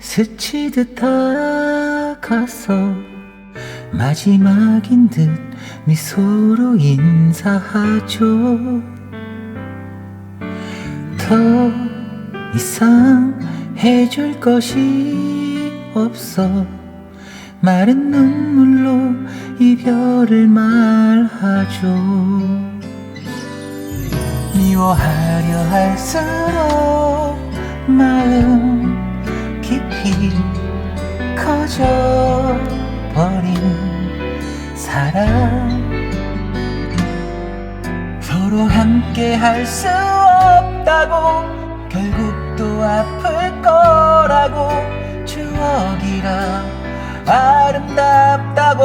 스치듯 다가서 마지막인 듯 미소로 인사하죠. 더 이상 해줄 것이 없어. 마른 눈물로 이별을 말하죠. 미워하려 할수록 마음 커져버린 사랑. 서로 함께 할 수 없다고 결국 또 아플 거라고 추억이라 아름답다고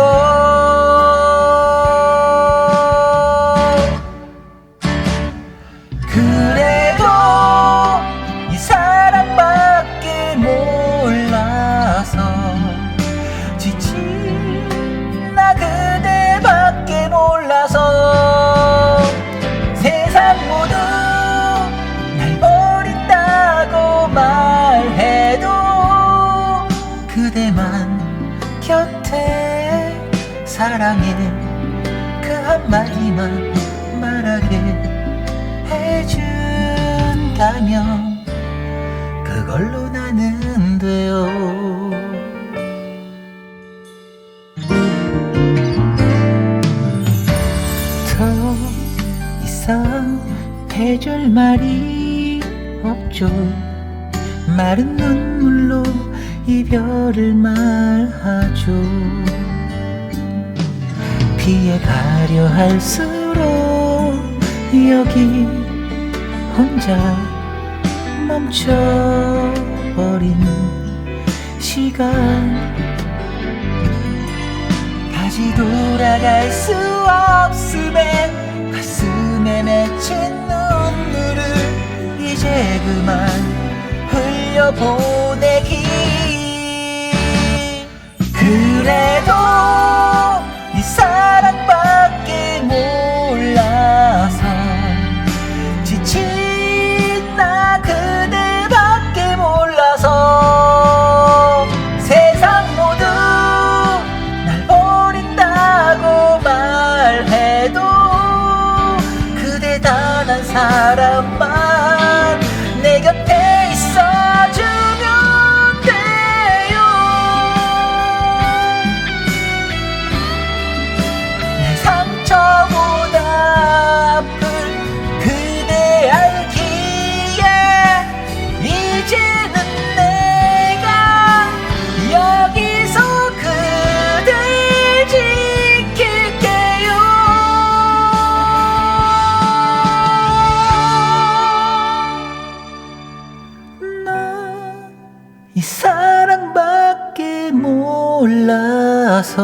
사랑해 그 한마디만 말하게 해준다면 그걸로 나는 돼요. 더 이상 해줄 말이 없죠. 마른 눈물로 이별을 말하죠 피해가려 할수록 여기 혼자 멈춰버린 시간. 다시 돌아갈 수 없음에 가슴에 맺힌 눈물을 이제 그만 흘려보내 단한 사람만 이 사랑밖에 몰라서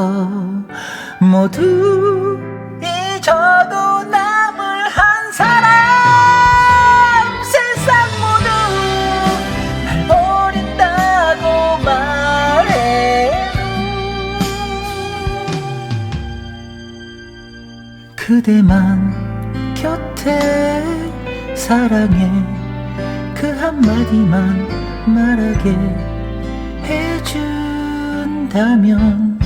모두 잊어도 남을 한 사람. 세상 모두 날 버린다고 말해도 그대만 곁에 사랑해. 그 한마디만 말하게. 해 준다면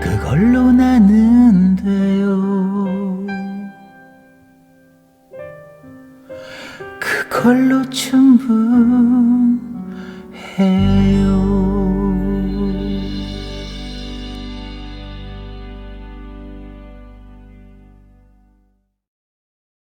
그걸로 나는 돼요. 그걸로 충분해요